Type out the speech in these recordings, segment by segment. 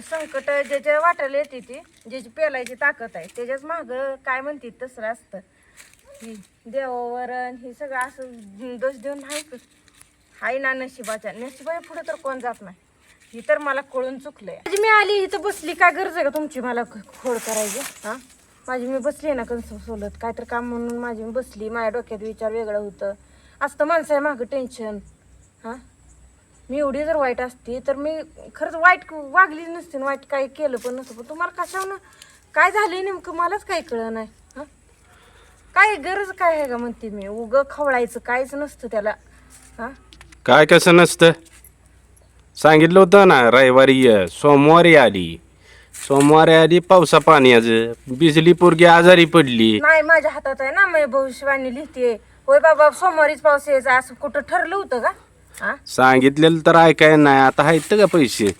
संकट ज्याच्या वाटायला येते ती ज्याची पेलायची ताकद आहे त्याच्याच माग काय म्हणते तसं असतं. ही हे सगळं असं दोष देऊन नाही क- हाय ना नशिबाच्या. नशिबाच्या पुढे तर कोण जात नाही. ही तर मला कळून चुकलंय. माझी मी आली इथं बसली काय गरज आहे का तुमची? मला खोड करायची हा? माझी मी बसली ना कंस सोलत काय तर काम म्हणून माझी मी बसली. माझ्या डोक्यात विचार वेगळं होतं. असतं माणसं आहे मागं टेन्शन हा? मी एवढी जर वाईट असती तर मी खरंच वाईट वागली नसते आणि वाईट काही केलं पण नसतं. पण तुम्हाला कशावनं काय झालंय नेमकं मलाच काही कळलं नाही हा? काय गरज काय आहे का म्हणते मी? उगं खवळायचं काहीच नसतं त्याला हा? काय कसं नसतं? सांगितलं होतं ना रविवारी ये, सोमवारी आली. सोमवारी आली पावसा पाण्याचं बिजली पोरगी आजारी पडली. नाही माझ्या हातात आहे ना मी भविष्यवाणी लिहिते होय बाबा सोमवारीच पाऊस यायचा असं कुठं ठरलं होतं का? हा सांगितलेलं तर ऐकाय नाही आता आहेत का पैसे?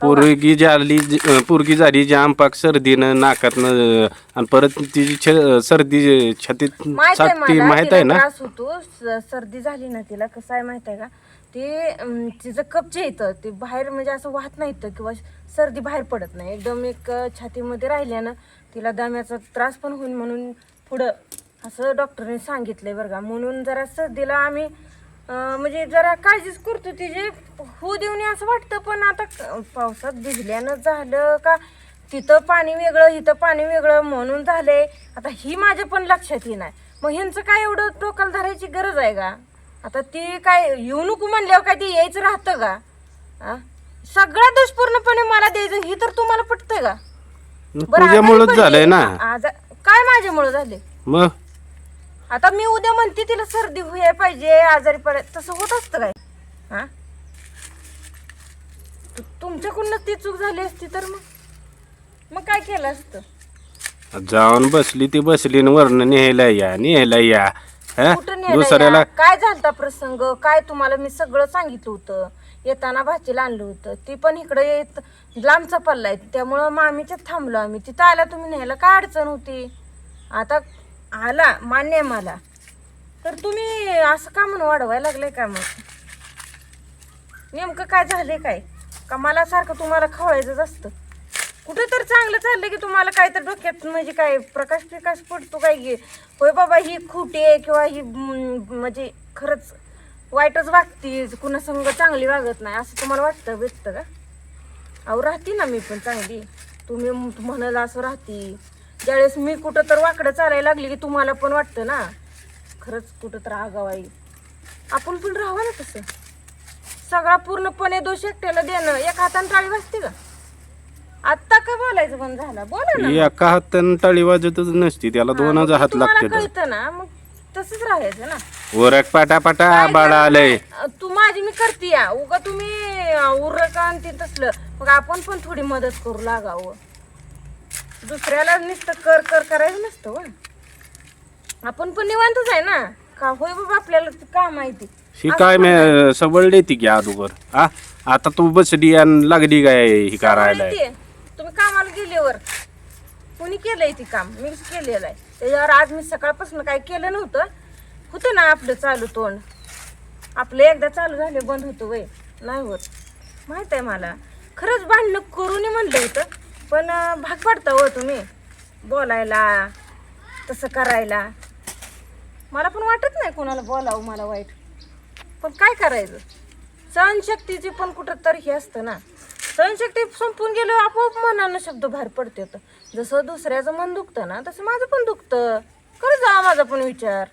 पोरगी झाली ज- पोरगी झाली जाम पाक सर्दीनं नाकातनं आणि परत तिची छ- सर्दी छातीत माहीत आहे साठती मला माहीत तिला आहे ना? त्रास होतो. स- सर्दी झाली ना तिला कसं आहे माहीत आहे का? ते अं, तिचं कपचे येतं ते बाहेर म्हणजे असं वाहत नाही येतं किंवा सर्दी बाहेर पडत नाही. एकदम एक अं, छातीमध्ये राहिल्यानं तिला दम्याचा त्रास पण होईल म्हणून पुढं असं डॉक्टरने सांगितलंय बरं का. म्हणून जरा सर्दीला आम्ही म्हणजे जरा काळजीच करतो तिचे होऊ देऊ नये असं वाटतं पण आता पावसात भिजल्यानं झालं का तिथं पाणी वेगळं इथं पाणी वेगळं म्हणून झालंय. आता ही माझ्या पण लक्षात येणार मग ह्यांचं काय एवढं टोकाला धरायची गरज आहे का? आता ती काय येऊ नको म्हणल्यावर काय ते यायचं राहतं का? आ? सगळा दोष पूर्णपणे मला द्यायचं ही तर तुम्हाला पटतंय का? बरं, तुझ्यामुळंच आजारी झालंय ना. आजा- काय माझ्यामुळं झाले मग? आता मी उद्या म्हणते तिला सर्दी व्हायला पाहिजे आजारी पडाय तसं होत असतं काय? हा? तु- तुमच्याकडूनच ती चूक झाली असती तर मग? मग काय केलं असतं? जाऊन बसली ती बसली न वरनं न्यायला या न्यायला या. हा? कुठं नेलं दुसऱ्याला या? काय झालता प्रसंग? काय तुम्हाला मी सगळं सांगितलं होतं. येताना भाचीला आणलं होतं. ती पण इकडे येत लांबचा पल्ला आहे. त्यामुळं मामीच्यात थांबलो आम्ही. तिथं आला तुम्ही न्यायला काय अडचण होती? आता आला मान्य आहे मला. तर तुम्ही असं का म्हणून वाढवायला लागलंय का मग? नेमकं काय झालंय काय? का मला सारखं तुम्हाला खवळायचंच असतं? कुठं तर चांगलं चाललं की तुम्हाला काय तर डोक्यात म्हणजे काय प्रकाश प्रकाश पडतो काय होय बाबा ही खोटी आहे किंवा ही म्हणजे खरंच वाईटच वागतीच कुणा संग चांगली वागत नाही असं तुम्हाला वाटतं भेटतं का? अहो राहते ना मी पण चांगली. तुम्ही म- म्हणाल असं राहती. ज्यावेळेस मी कुठं तर वाकडं चालायला लागली की तुम्हाला पण वाटतं ना. खरंच कुठं तर आगावाई. आपण पण राहावं ना तसं. सगळा पूर्णपणे दोष एकट्याला देणं एक हाताने टाळी वाजते का? आत्ता काय बोलायचं पण झाला? बोला ना एका हातानं टाळी वाजतच नसती त्याला दोनच हात तुम्हाला लागते कळतं ना मग तसंच राहायचं ना. ओरक पाटा पाटा काय बाळा आलंय तू माझी मी करते या. उगा तुम्ही उरक आणि ते तसलं. मग आपण पण थोडी मदत करू लागावं. दुसऱ्याला नुसतं कर कर करायचं नसतं व आपण पण निवांतच आहे ना. का होय बाबा आपल्याला ते काम माहिती ही काय मी सबळ देते की अगोदर. हा आता तू बसली आणि लागली काय ही करायला? तुम्ही कामाला गेल्यावर. कोणी केलंय ते काम? मीच केलेलं आहे. त्याच्यावर आज मी सकाळपासून काय केलं नव्हतं. होतं ना आपलं चालू तोंड. आपलं एकदा चालू झाले बंद होतं वय. नाही होत. माहीत आहे मला. खरंच भांडणं करून म्हणलं होतं पण अं, भाग पडता हो तुम्ही. बोलायला तसं करायला. मला पण वाटत नाही कोणाला बोलावं मला वाईट. पण काय करायचं? सहनशक्तीची पण कुठं तरी हे असतं ना. सहनशक्ती संपून गेलो आपोआप मनानं शब्द बाहेर पडते जसं दुसऱ्याचं मन दुखतं ना तसं माझं पण दुखतं. करत जा माझा पण विचार.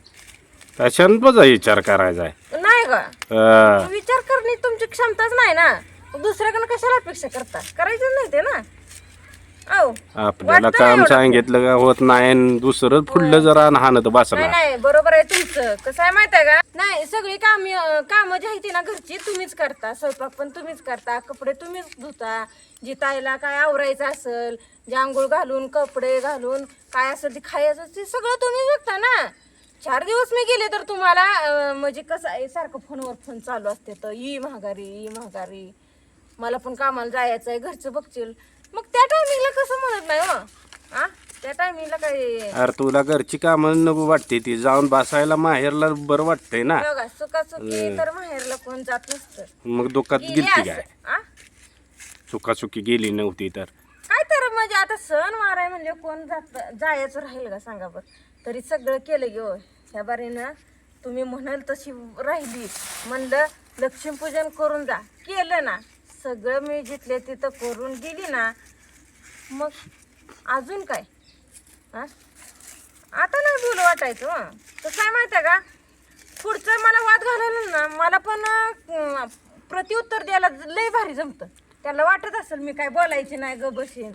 विचार करायचा आहे. नाही का? अं, विचार करणे तुमची क्षमताच नाही ना. मग दुसऱ्याकडनं कशाला अपेक्षा करता? करायचं नाही ते ना. आपल्याला वाटतं काम एवढं. सांगितलं का होत नाही आणि दुसरं फुडलं जरा हाणत नाही बसला. नाही बरोबर आहे तुमचं. कसं आहे माहीत आहे का? नाही सगळी काम कामं जी आहेत ना घरची तुम्हीच करता. स्वयंपाक पण तुम्हीच करता कपडे तुम्हीच धुता. जी ताईला काय आवरायचं असेल जे आंघोळ घालून कपडे घालून काय असेल ते खायचं ते सगळं तुम्ही बघता ना. चार दिवस मी गेले तर तुम्हाला अं, म्हणजे कसं आहे सारखं फोनवर फोन चालू असते. तर ई महागारी ई महागारी. मला पण कामाला जायचं आहे घरचं बघशील. मग त्या टायमिंगला कसं म्हणत नाही हो? आ? त्या टायमिंगला काय अरे तुला घरची कामं नको वाटते ती जाऊन बसायला माहेरला बरं वाटतंय ना. बघा तर माहेरला कोण जात नसतं. मग दुःखात गेली गेलती असं, काय? आ? चुकाचुकी गेली नव्हती तर. काय तर म्हणजे आता सण वाराय म्हणजे कोण जात जायचं राहील का सांगा बरं? तरी सगळं केलं गे ह्या बारीनं तुम्ही म्हणाल तशी राहिली. म्हणलं लक्ष्मीपूजन करून जा. केलं ना. सगळं मी जिथले तिथं करून गेली ना मग अजून काय? हां? आता नाही बोल वाटायचं हं. कसं आहे माहिती आहे का? पुढचं मला वाद घालायला ना मला पण अं, प्रत्युत्तर द्यायला लय भारी जमतं. त्याला वाटत असेल मी काय बोलायची नाही ग बशीन.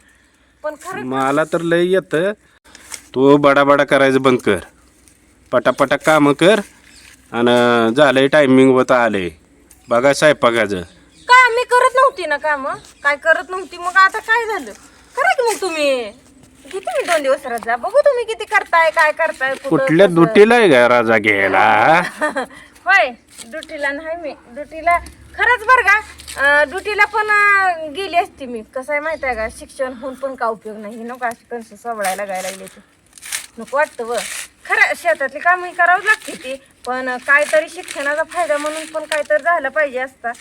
पण खरं मला तर लय येतं. तू बडाबडा करायचं बंद कर. पटापटा कामं कर. आणि झालंय टायमिंग होत आलंय. बघा स्वयंपाकाचं काय मी करत नव्हती ना काम? काय करत नव्हती? मग आता काय झालं? करा की मग तुम्ही. किती मी दोन दिवस राहत जा. बघू तुम्ही किती करताय काय करताय कुठं, कुठल्या कसं. दुटीला आहे का राजा घ्यायला? होय ड्युटीला नाही मी. ड्युटीला खरंच बरं का अं, ड्युटीला पण अं, गेली असती मी. कसं आहे माहिती आहे का? शिक्षण होऊन पण का उपयोग नाही. नको अशी कणसं सबळायला गायला लागले ते. नको वाटतं व. खरं शेतातली कामही करावं लागते ती. पण काहीतरी शिक्षणाचा फायदा म्हणून पण काहीतरी झालं पाहिजे असता.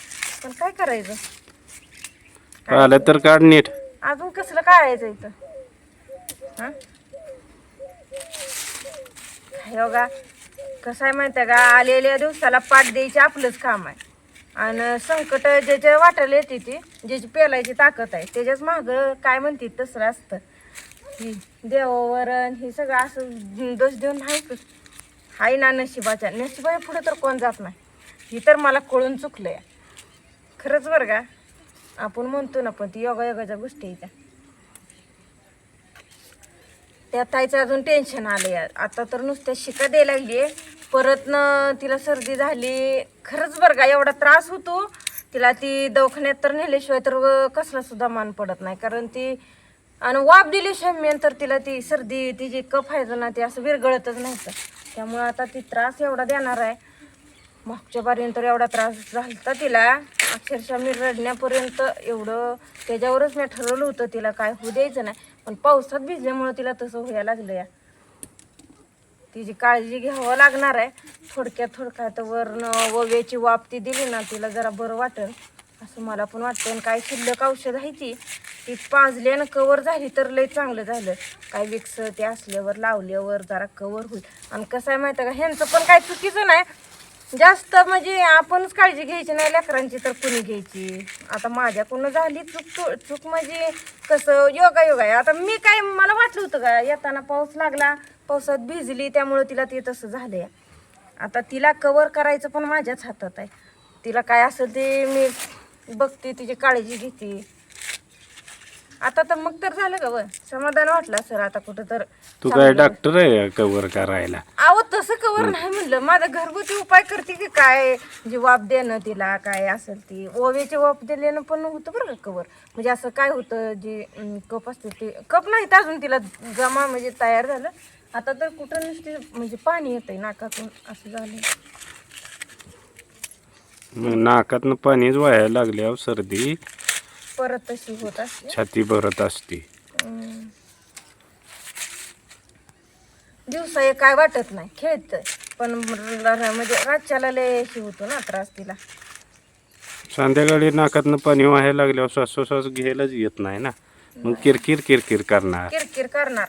पण काय करायचं? आलं तर काढ नीट. अजून कसलं काढायचं इथं? हा? योगा कसं आहे माहिती आहे का? आलेल्या दिवसाला पाठ द्यायची आपलंच काम आहे. आणि संकट ज्याच्या वाटायला येते ती ज्याची पेलायची ताकद आहे त्याच्याच मागं काय म्हणते तसं असतं. ही देवावर अन हे सगळं असं दोष देऊन नाही का? हाय ना नशिबाच्या. नशिबाच्या पुढे तर कोण जात नाही. ही तर मला कळून चुकलंय. खरंच बरं का? आपण म्हणतो ना पण ती योगा योगाच्या गोष्टी आहेत त्या. त्या ताईचं अजून टेन्शन आलंय. आता तर नुसत्या शिका द्यायला लागली परत न तिला सर्दी झाली. खरंच बरं का एवढा त्रास होतो. तिला ती दवाखान्यात तर नेल्याशिवाय तर व कसला सुद्धा मान पडत नाही. कारण ती आणि वाफ दिल्याशिवाय मेन तर तिला ती सर्दी तिची कफ आहे ना ती असं विरगळतच नव्हतं त्यामुळे आता ती त्रास एवढा देणार आहे. मागच्या तर एवढा त्रास झाला तिला. अक्षरशः मी रडण्यापर्यंत एवढं त्याच्यावरच मी ठरवलं होतं तिला काय होऊ द्यायचं नाही. पण पावसात भिजल्यामुळं तिला तसं व्हायला लागलं या. तिची काळजी घ्यावं लागणार आहे. थोडक्यात थोडक्यात वरनं वव्याची वाप ती दिली ना तिला जरा बरं वाटेल असं मला पण वाटतं आणि काय शिल्लक औषध आहे ती. ती पाजल्यानं कवर झाली तर लई चांगलं झालं. काय विक्स ते असल्यावर लावल्यावर जरा कवर होईल. आणि कसं आहे माहिती आहे का? ह्यांचं पण काय चुकीचं नाही. जास्त म्हणजे आपणच काळजी घ्यायची नाही लेकरांची तर कुणी घ्यायची? आता माझ्याकडून झाली चूक चु- चूक म्हणजे कसं योगा योगा. आहे आता मी काय मला वाटलं होतं का येताना पाऊस लागला पावसात भिजली त्यामुळं तिला ते तसं झालंय. आता तिला कवर करायचं पण माझ्याच हातात आहे. तिला काय असेल ते मी बघते तिची काळजी घेते. आता तर मग तर झालं का व समाधान वाटलं सर आता कुठं तर तू काय डॉक्टर आहे कवर करायला? अहो तसं कवर नाही म्हणलं. माझा घरगुती उपाय करते की काय? जे वाफ देणं तिला काय असेल ती. ओव्याचे वाफ दिल्यानं पण होतं बरं का कवर म्हणजे असं काय होतं जे अं, कप असते ते. कप नाहीत अजून तिला जमा म्हणजे तयार झालं. आता तर कुठं नुसते म्हणजे पाणी येतंय नाकातून. असं झालं मग नाकातनं पाणीच व्हायला लागल्यावर सर्दी. परत तशी होत असते. छाती भरत असते. हम्म. दिवसा हे काय वाटत नाही खेळतंय पण र- म्हणजे रातच्याला लय हे होतो ना त्रास तिला. संध्याकाळी नाकातनं पाणी व्हायला लागल्यावर श्वासोश्वास घ्यायलाच येत नाही ना. मग किरकिर किरकिर करणार. किरकिर करणार.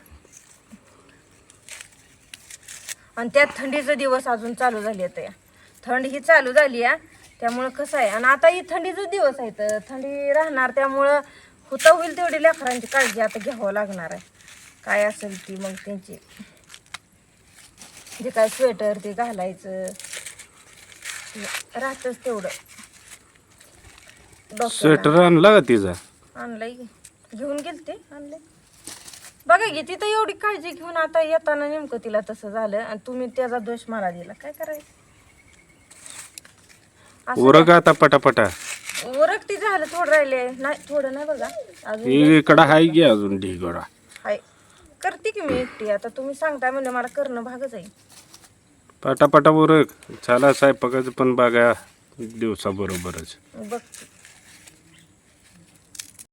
आणि त्यात थंडीचे दिवस अजून चालू झाले आहेत या. थंड ही चालू झाली आहे त्यामुळं कसं आहे? आणि आता ही थंडीचे दिवस आहेत थंडी राहणार त्यामुळं होता होईल तेवढी लेकरांची काळजी आता घ्यावं लागणार आहे. काय असेल ती मग त्यांची. जे काय स्वेटर ते घालायचं राहतच तेवढं. स्वेटर आणला का तिचा? आणलंय. घेऊन गेलते आणलंय. बघा की तिथं एवढी काळजी घेऊन आता येताना नेमकं तिला तसं झालं आणि तुम्ही त्याचा दोष मला दिला. काय करायचं? उरक आता पटापटा. द्या. उरकती झालं थोडं राहिले. नाही थोडं नाही बघा. अजून इकडं हाय गे अजून ढिगोडा हाय. करते की मी एकटी. आता तुम्ही सांगताय म्हणजे मला करणं भागच आहे. पटापटा उरक चला स्वयंपाकाचं पण बघा दिवसाबरोबरच. बघते.